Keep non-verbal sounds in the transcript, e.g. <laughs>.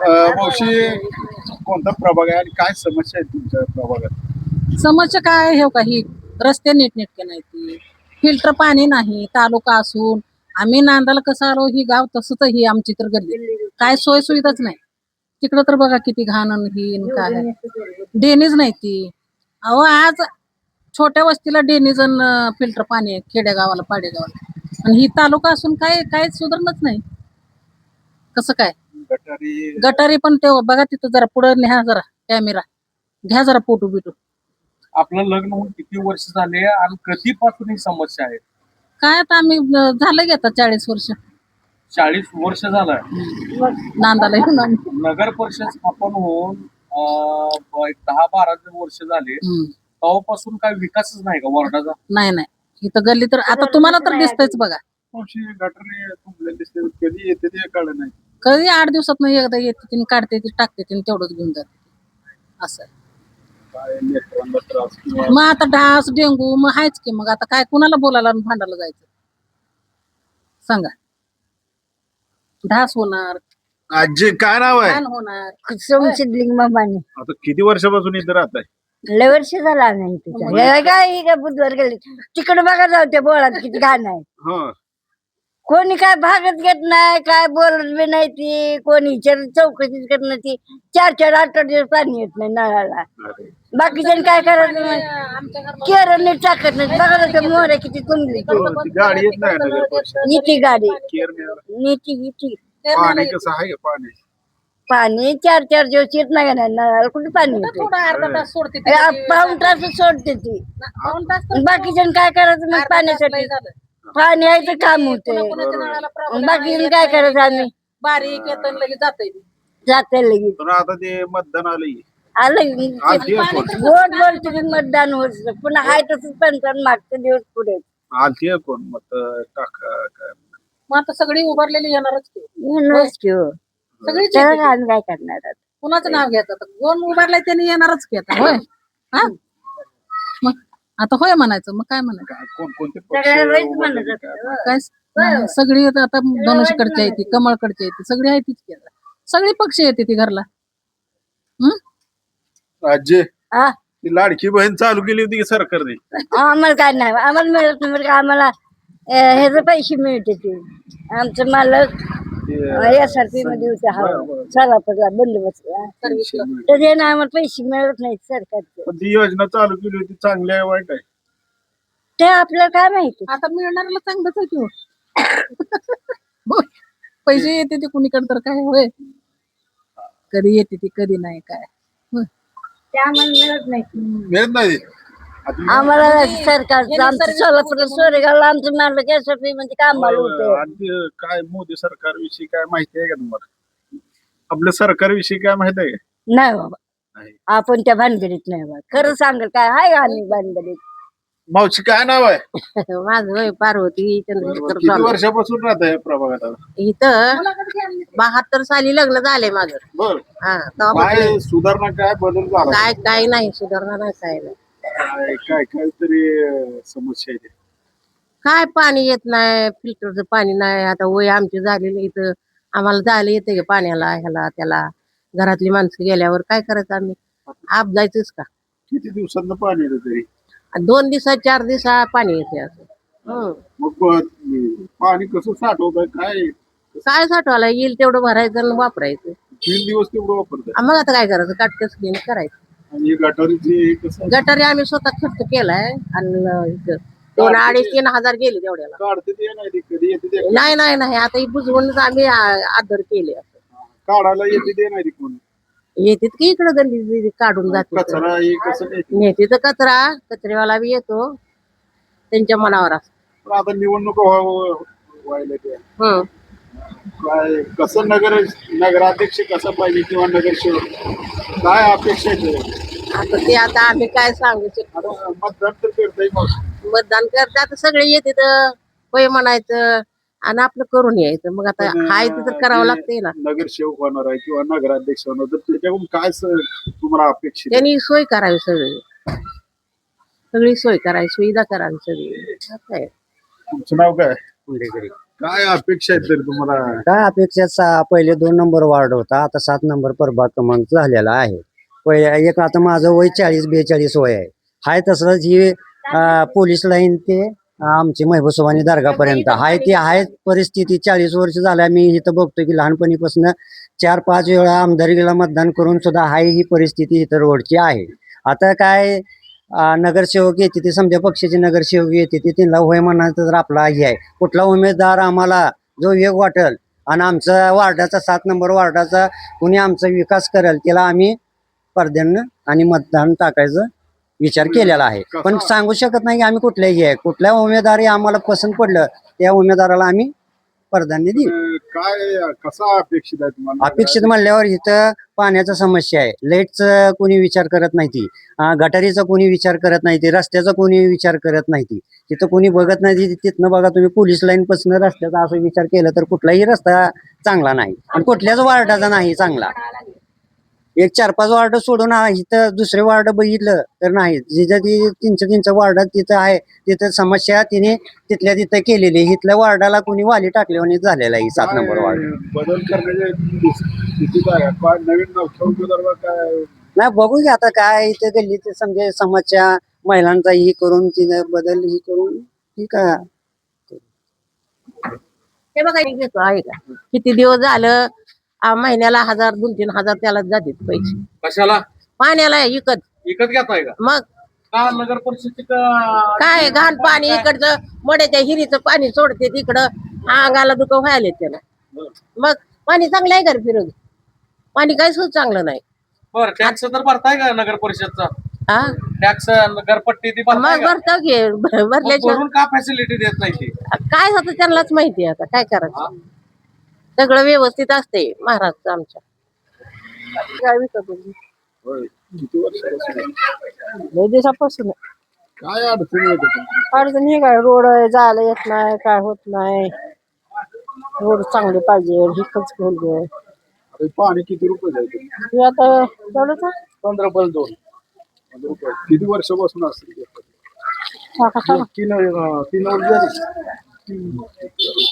मावशी कोणता प्रभाग आहे आणि काय समस्या आहे तुमच्या प्रभागात? समस्या काय हे हो का ही रस्ते नीटनेटके नाही फिल्टर पाणी नाही तालुका असून. आम्ही नांदाला कसं आलो ही गाव तसंच ही आमची तर गल्ली काय सोय सुविधाच नाही. तिकडं तर बघा किती घाण आणि ही आणि काय आहे. डेनीज नाही ती. अहो आज छोट्या वस्तीला डेनीज फिल्टर पाणी आहे खेडेगावाला पाडेगावाला. आणि ही तालुका असून काय काय सुधारणच नाही. कसं काय? गटारी. पण ते बघा तिथं जरा पुढे न्या जरा कॅमेरा. घ्या जरा फोटो बिटो. आपलं लग्न होऊन किती वर्ष झाले आणि कधीपासून ही समस्या आहे? काय आता आम्ही अं, झालं की आता चाळीस वर्ष. चाळीस वर्ष झालं. नांदाला येऊन आम्ही. नगर परिषद स्थापन होऊन अं, ब- एक दहा बारा वर्ष झाले हम्म. तेव्हापासून काय विकासच नाही का वॉर्डाचा? नाही नाही. इथं गल्ली तर आता तुम्हाला तर दिसतंयच बघा. गटारी तुमच्या दिसते कधी येते ते कळलं नाही. कधी आठ दिवसात एकदा येते ती काढते ती टाकते ती तेवढंच घेऊन जाते असं. आहे. काय लेकरांना त्रास किंवा मग आता डास डेंगू मग हायच की मग आता काय कुणाला बोलायला आणि भांडायला जायचं? सांगा. ढास होणार. आजी काय नाव आहे? घाण होणार. सिद्धलिंग मामाने. आता किती वर्षापासून इथं राहत आहे लय वर्ष झाला आम्ही तिथं हे काय ही काय बुधवार गेले. तिकडे बघा जाऊ त्या बोळात किती घाण आहे. हा. कोणी काय भागत घेत नाही काय बोलत बी नाही ती कोणी विचार चौकशीच करत नाही ती. चार चार आठ आठ दिवस पाणी येत नाही नळाला. बाकीच्या काय करायचं मग? केरळ नीट टाकत नाही बघा ना ते मोहर किती तुंबली. हो, ती गाडी येत नाही नीती गाडी. नाही. नीती नीती. पाणी कसं आहे का पाणी? पाणी चार चार दिवस येत नाही का नाही? नळाला कुठे पाणी येते? थोडा अर्धा तास सोडते ती. पाऊन तास सोडते ती. तर बाकीच्या काय करायचं मग पाण्यासाठी. पाणी ते काम होते कोणाच्या नळाला problem बाकी आहे, काय करायचं आम्ही? बारीक येतं लगेच जातंय जाते लगेच. आता ते मतदान आलंय. आलं की कोण गोड तुम्ही मतदान होत पुन्हा हाय तसंच पंचावन्न मागचे दिवस पुढे. आलती कोण मत टाका काय? मग आता सगळी उभारलेली येणारच की. येणारच की हो. सगळीच त्याला येते. आम्ही काय करणार आता? कुणाचं नाव घ्यायचं? आता कोण उभारलाय त्यांनी येणारच की आता होय? हा? मग आता होय म्हणायचं मग काय म्हणायचं काय कोण कोणते पक्ष काय? होते. काय स- सगळी आता आता धनुष्यकडची आहे ती कमळकडची आहे ती सगळी आहे तीच की आता. सगळी पक्ष येते ती घरला हा? ती लाडकी बहीण चालू केली होती की सरकारने आम्हाला काय नाही आम्हाला मिळत नाही बरं का आम्हाला अं, ह्याचे पैसे मिळते ते आमचं मालक ते एस आर पी मध्ये होते हा बंदोबस्तला पैसे मिळते. तर हे ना आम्हाला पैसे मिळत नाहीत सरकारचे. पण ती योजना चालू केली होती चांगली आहे वाईट आहे. ते आपल्याला काय माहिती? आता मिळणाऱ्याला चांगलंच आहे की हो. होय. पैसे येते ते कुणीकडे तर काय होय. कधी येते ती कधी नाही काय. ते आम्हाला मिळत नाही मिळत नाही. आम्हाला सरकारचं आमचं सोलापूर सोरेगावला आमचं मालक एस आर पी मध्ये कामाला होते आणि काय मोदी सरकारविषयी काय माहिती आहे का तुम्हाला? आपल्या सरकारविषयी काय माहिती आहे? का? नाही बाबा. नाही. आपण त्या भानगडीत नाही बाबा. खरं सांगेल काय आहे आम्ही भानगडीत? मावशी काय नाव आहे? <laughs> माझं वय पार्वती चंद्रशेखर किती स्वामी वर्षापासून राहत आहे या प्रभागात आता? इथं बहात्तर साली लग्न झाले माझं. बर. हा तेव्हापासून. काय सुधारणा काय बदल झाला? काय काय नाही सुधारणा नाही काय नाही काय काय काय तरी अं, समस्या आहे. काय पाणी येत नाही फिल्टरचं पाणी नाही. आता वय आमची झालेली इथं. आम्हाला जायला येते का पाण्याला ह्याला त्याला? घरातली माणसं गेल्यावर काय करायचं आम्ही? आप जायचंच का? किती दिवसांना पाणी येतं तरी? आणि दोन दिवसात चार दिवसा पाणी येते असं. हं. मग प- पाणी कसं साठवत काय? काय साठवायला येईल तेवढं भरायचं आणि वापरायचं. तीन दिवस तेवढं वापरतात आ, मग आता काय करायचं? काटकस घेऊन करायचं. आणि गटारीची कसं गटारी आम्ही स्वतः खर्च केलाय आणि दोन अडीच तीन हजार गेले तेवढ्याला. काढते ते नाही ते कधी येते ते? नाही नाही नाही. आता ही बुजवूनच आम्ही आ- आदर केले. काढायला येते ते नाही कोण? येतात की इकडं गल्ली काढून जाते कचरा हे कसं नाही नेते तर कचरा कचरेवाला बी येतो. त्यांच्या मनावर असतो. आता निवडणूक व्हायला ते हं. काय कसं नगर नगराध्यक्ष कसं पाहिजे किंवा नगरसेवक? काय अपेक्षा आहे? आता ते आता आम्ही काय सांगू शकतो आता मतदान तर करताय मग. मतदान करतात सगळे येते तर होय म्हणायचं आणि आपलं करून यायचं. मग आता हाय ते तर करावं लागतंय ना. नगरसेवक होणार आहे किंवा नगराध्यक्ष होणार तर त्याच्याकडून काय स- तुम्हाला अपेक्षित आहे? त्यांनी सोय करावी सगळी. सगळी सोय करावी सुविधा करावी सगळी. असं आहे. तुमचं नाव काय? पुंडेकरी काय अपेक्षा आहेत तरी तुम्हाला? काय अपेक्षा सहा पहिले दोन नंबर वार्ड होता आता सात नंबर प्रभाग क्रमांक झालेला आहे. पहिले एक आता माझं वय चाळीस बेचाळीस वय आहे. हाय तसंच ही अं, पोलीस लाईन ते आमची महबूसवानी दर्गापर्यंत. हाय ती आहे परिस्थिती चाळीस वर्ष झाल्या मी इथं बघतो की लहानपणीपासून चार पाच वेळा आमदारकीला मतदान करून सुद्धा हाय ही परिस्थिती इथं रोडची आहे. आता काय नगरसेवक येते ते समजा पक्षाचे नगरसेवक येते ते त्यांना होय म्हणायचं तर आपला हे आहे कुठला उमेदवार आम्हाला जो योग वाटेल आणि आमचा वार्डाचा सात नंबर वार्डाचा कुणी आमचा विकास करेल त्याला आम्ही पडद्यानं आणि मतदान टाकायचं विचार केलेला आहे. पण सांगू शकत नाही की आम्ही कुठल्याही आहे. कुठल्या उमेदवारी आम्हाला पसंत पडलं त्या उमेदवाराला आम्ही पडद्याने देऊ काय कसा अपेक्षित आहे तुम्हाला? अपेक्षित म्हणल्यावर इथं पाण्याचा समस्या आहे. लाईटचा कोणी विचार करत नाही ती. गटारीचा कोणी विचार करत नाही ती. रस्त्याचा कोणी विचार करत नाही ती. तिथं कोणी बघत नाही तिथनं बघा तुम्ही पोलीस लाईन पासून रस्त्याचा असं विचार केला तर कुठलाही रस्ता चांगला नाही. आणि कुठल्याच वार्डाचा नाही चांगला. एक चार पाच वार्ड सोडून इथं दुसरे वार्ड बघितलं तर नाही. जिथं ती तीनच्या तीनच्या वार्डात तिथं आहे तिथं समस्या तिने तिथल्या तिथं केलेली. इथल्या वार्डाला कोणी वाली टाकल्याने झालेला आहे सात नंबर वार्ड. बदल करण्याचे नाही बघू की आता काय इथे गल्लीत समजे समाजच्या महिलांचा ही करून तिने बदल ही करून ठीक आहे हे बघा हे घेतो आहे का? किती दिवस झालं आ, महिन्याला हजार दोन तीन हजार त्याला जातात पैसे. कशाला? पाण्याला इकत. विकत घेताय का? मग? का नगर परिषदची काय घाण पाणी इकडचं मड्याच्या हिरीचं पाणी सोडते तिकडं. अंगाला दुःख व्हायला त्याला. मग पाणी चांगलं आहे का रे फिरोगी पाणी काही सुद्धा चांगलं नाही. बर टॅक्स तर भरताय का नगर परिषदचा? हा टॅक्स ती भरताय मग का? भरतो की भ- मग भरल्याशिवाय भरून का फॅसिलिटी देत नाही ती? काय होतं त्यांनाच माहिती आहे आता काय करायचं? सगळं व्यवस्थित असते महाराष्ट्र आमच्या काय विकत होती? होय. किती वर्षापासून लय दिवसापासून काय अडचणी येते तुमची? अडचण हे काय रोड जायला येत नाही काय होत नाही रोड चांगले पाहिजे हिकच आता हे पाणी किती रुपये जायचे हे आता तेवढंच आहे. पंधरा पण दोन पंधरा रुपये किती वर्षापासून असतील ते? टाका, टाका. तीन तीन वर्ष झाली